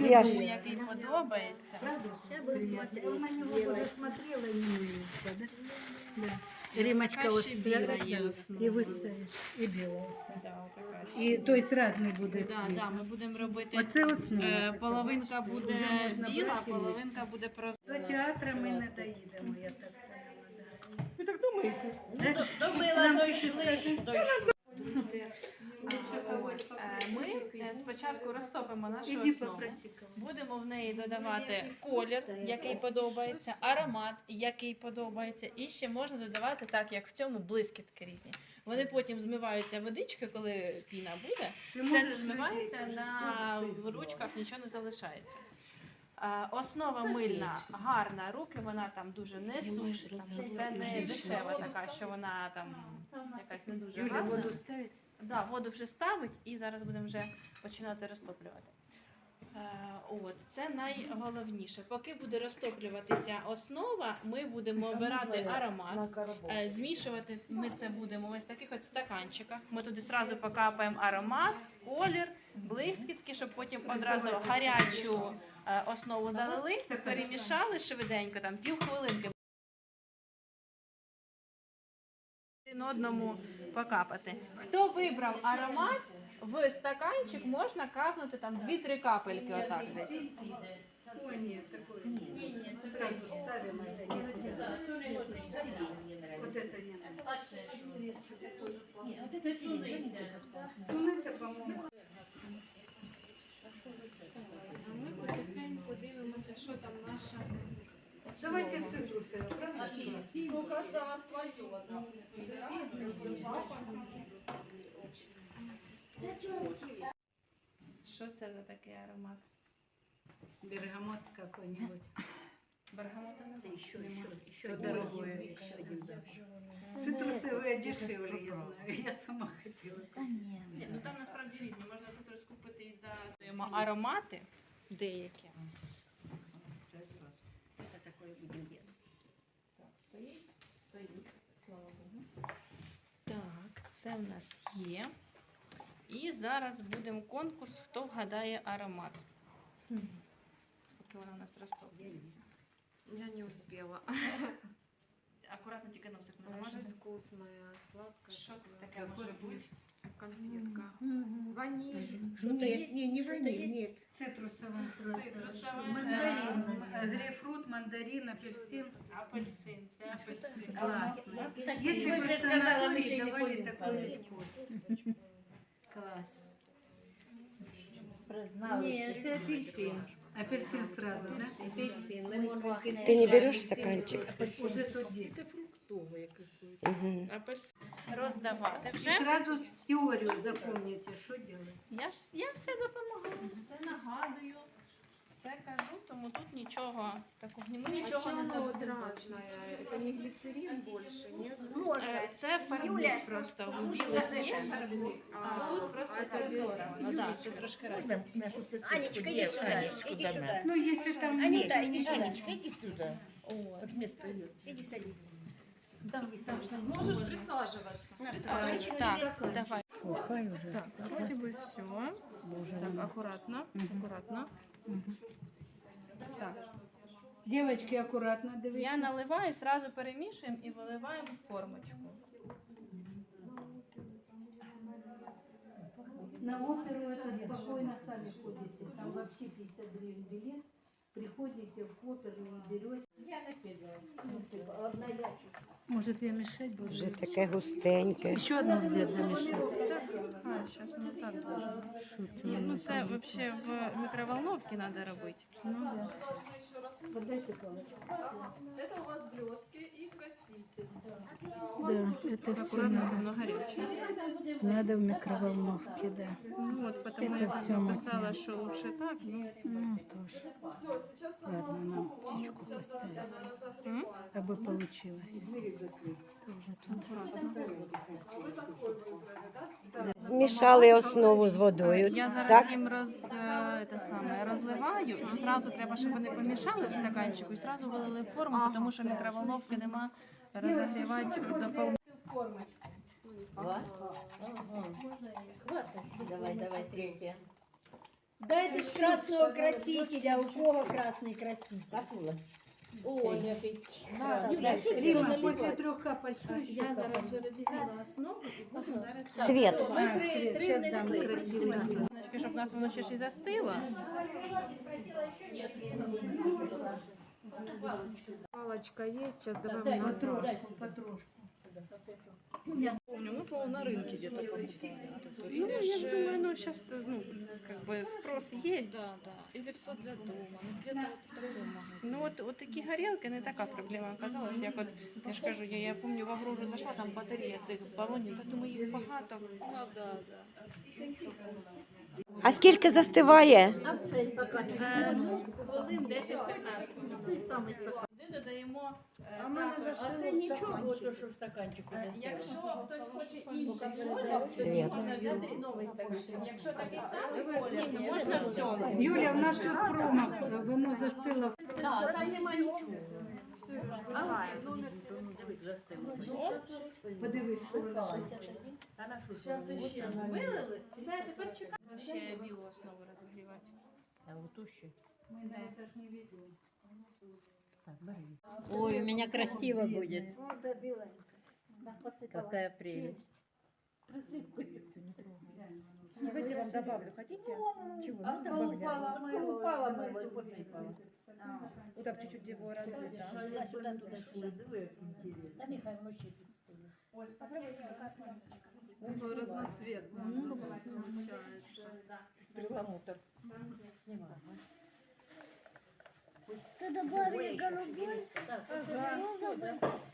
Я ж- який подобається. Я бы смотреть. Я на него уже смотрела и не умеется, да? Да. Римочка Така вот ще біла спрятала є и основа. выставишь, и белая. Да, отака ще. И, то есть разный будет Да, цвет. да, ми будемо робити. Оце основа. Е, половинка буде можна біла, брати. половинка буде прозора. До театра мы не доедем, я так поняла, да. Ви так думаєте? Добила, Нам дійшли, тільки дійшли. Спочатку розтопимо нашу Иди основу. попроси кого. Будемо в неї додавати колір, який подобається, аромат, який подобається, і ще можна додавати так, як в цьому блискітки різні. Вони потім змиваються водички, коли піна буде. Все це змивається на ручках, нічого не залишається. Основа мильна, гарна, руки вона там дуже не сушить, там, щоб це не дешева така, що вона там якась не дуже Юля, гарна. воду ставить? Да, воду вже ставить і зараз будемо вже починати розтоплювати. Е, От, це найголовніше. Поки буде розтоплюватися основа, ми будемо обирати аромат. Е, Змішувати ми це будемо ось в таких от стаканчиках. Ми туди одразу покапаємо аромат, колір, блискітки, щоб потім одразу гарячу е, основу залили, перемішали швиденько, там півхвилинки. Один одному покапати. Хто вибрав аромат, в стаканчик можна капнути там 2-3 капельки отак десь. Нет, такой. Не, нет, сразу ставим это. Вот это не надо. Суница, по-моему. А ми потихеньку дивимося, що там наша Давайте цитрусовые, правда? У каждого свое, да. Що це за такий аромат? Бергамот какой-нибудь. Бергамота Это еще, еще, еще То один, дорогое. еще один, да. Цитрусовые дешевле, я знаю. Я сама хотела. Да не, Ні, ну там насправді різні. Можна цитрус купити і за аромати деякі. делать. Так, стоїть, стоїть, слава Богу. Так, це в нас є. І зараз будемо конкурс, хто вгадає аромат. Поки вона у нас розтоплюється. Я не успела. Акуратно тільки носик не Может, намажете. вкусная, сладкая. Що це такое. таке може бути? Конфетка. Ваниль. Что-то Нет, есть? не, не Что-то ваниль, есть? нет. Цитрусовый. Цитрусове. Мандарин. Е, Грейпфрут, мандарин, апельсин. Апельсин, це апельсин. Классно. Так, Если бы же в сказала, мы санатории еще не давали такой вкус. Класс. Ні, це апельсин. Апельсин сразу, да? Апельсин, лимон. Ты не берешь стаканчик? Уже тут 10. Угу. Роздавати И вже. сразу теорию запомните, что делать. Я ж я все все кажу, тому тут нічого такого ми нічого не забудемо. Это не глицерин больше, нет? Е, Це фарбник просто у білих є фарбник, а тут просто прозоро. Ну так, це трошки разне. Анечка, иди сюда. Иди сюда. Ну, если там Анита, нет, иди сюда. Анечка, иди сюда. От. Вот место есть. Иди садись. Да, Можешь присаживаться. Так, давай. Хай уже. Так, вроде бы все. Так, аккуратно, аккуратно. Так, Девочки, аккуратно я дивіться. наливаю, сразу перемішуємо і виливаємо в формочку. На оперу это спокойно сами ходите. Там вообще 50 гривен билет. Приходите в оперный и берете. Может, я мешать буду? Вже таке густеньке. Еще одну взять намешать. А, сейчас мы так должны. Це Ні, ну це вообще в микроволновке надо робити. Ну да. Подайте палочку. Это у вас краситель. Да, это все надо. Надо в микроволновке, да. Ну от, тому Це я ми написала, що лучше так. Ну, Ну, тоже. Все, Ладно, нам птичку поставить. М? Как бы получилось. Тоже тут. Змішали основу з водою. Я зараз Так? їм роз, е, те саме, розливаю і одразу треба, щоб вони помішали в стаканчику і одразу вилили в форму, тому що мікроволновки нема розігрівати доповнительно. Два? Ага. Давай, давай, третья. Дайте ж красного красителя, у кого красный краситель? О, Рима, после трех капель что еще Я зараз капать? вже розігріла основу і буду зараз Цвет. А, цвет, сейчас дам красивый. Сонечки, щоб у нас воно ще ж і застило. Палочка есть, сейчас давай Потрошку, потрошку. Помню, мы, по-моему, на рынке где-то покупали вот эту. Ну, Или я ж же- думаю, ну, сейчас, ну, как бы спрос есть. Да, да. Или все для дома. Ну, где-то вот в таком магазине. Ну от, от такі горілки не така проблема оказалась. Як от я ж кажу, я, я пам'ятаю, в Аврору зайшла, там батарея цих балонів, та думаю, їх багато. Ну, да, да. А скільки застиває? Хвилин 10-15. Туди додаємо. е, також- А це нічого, то, що в стаканчику Е. Якщо хтось хоче інший колір, тоді Цвет. можна взяти новий стаканчик. Якщо такий самий колір, то можна в цьому. Юля, у нас тут промах, воно застило. Так, там нема нічого. Подивись, що ви Вилили, все, тепер чекаємо. Ще білу основу розігрівати. это вот. Мы да. на это не видели. Так. А Ой, у меня красиво будет. Вот, да. Какая прелесть. Давайте вам добавлю, хотите? Чего? Ну, добавлю. Упала мыло, а. Вот так чуть-чуть его разлить. Сюда, туда, сюда. Да, Михаил, мужчина. Попробуйте, какая. Он разноцветный, ну, получается. Перламутр. Да. Ты добавили голубой,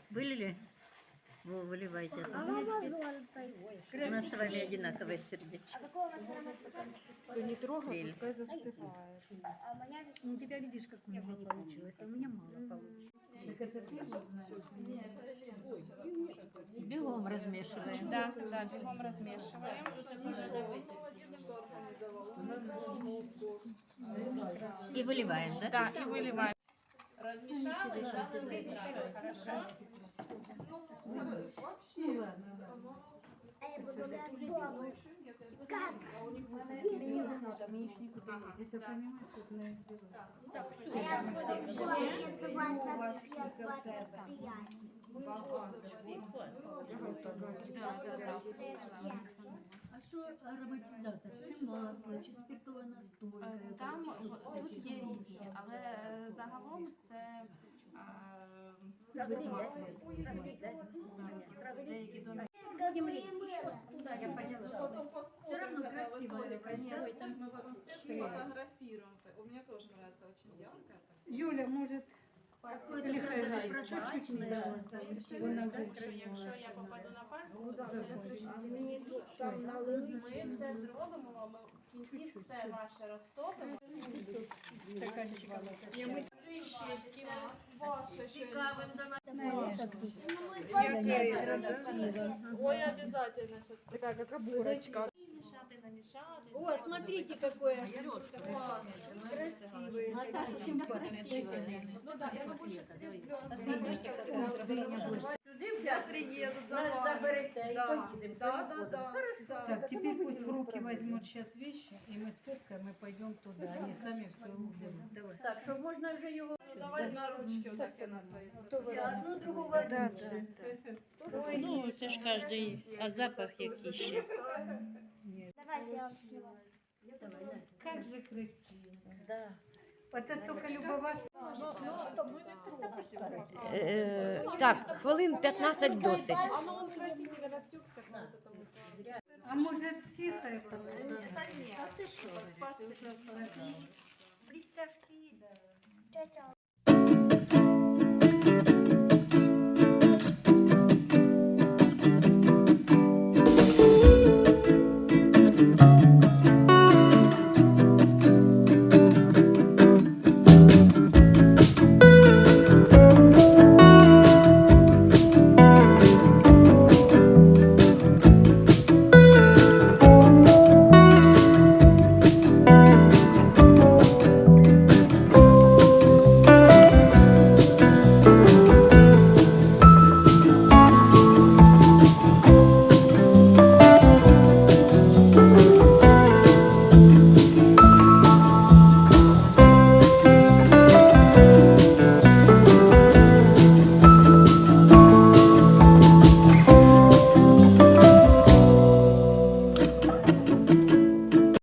Вылили? Во, выливайте. а мама золотой. У нас с вами одинаковое сердечко. А какого у вас мама золотой? Все не трогай, Прелесть. пускай застывает. А у меня Ну, у тебя видишь, как у меня не получилось, а у меня мало получилось. Так это ты знаешь? Бегом размешиваем. Да, да, бігом розмішуємо. И выливаем, да? Так, і виливаємо. Розмішали, залили зразу, хорошо. Ну, ладно. А я буду готова. Как? Это понимаешь, что мы сделали? А я буду готова. Мне 25, 25. А що ароматизатор? Це масло чи спиртова настойка? Е, Там тут є різні, але е, загалом це е, деякі домі. Я поняла. Потом Всё равно посмотрим, когда вы красиво только это не сделать. будет, мы потом все сфотографируем. У меня тоже нравится очень ярко. Юля, может, вона вже Що Якщо я попаду на пальці, Ну, ми все зробимо, вам в кінці все ваше розтопимо. Мы Ваша Цікавим до нас. Ой, обязательно сейчас. Такая как Намішати, намішати. О, смотрите, какое Красивий. красивое. Ну так, я це Я приеду за Нас заберете і Да, да, да, да, да. Так, теперь пусть в руки возьмут сейчас вещи, и мы сфоткаем и пойдем туда. Они сами все уберут. Давай. Так, що можна вже його... Давай на ручки вот так я на твои. Я одну другу возьму. Ну, це ж кожен, а запах який ще. Давайте я вам сниму. Давай. Как же красиво. Да. Вот это только любоваться. Е, так, хвилин 15 досить. А ну? А ти що? Представьте,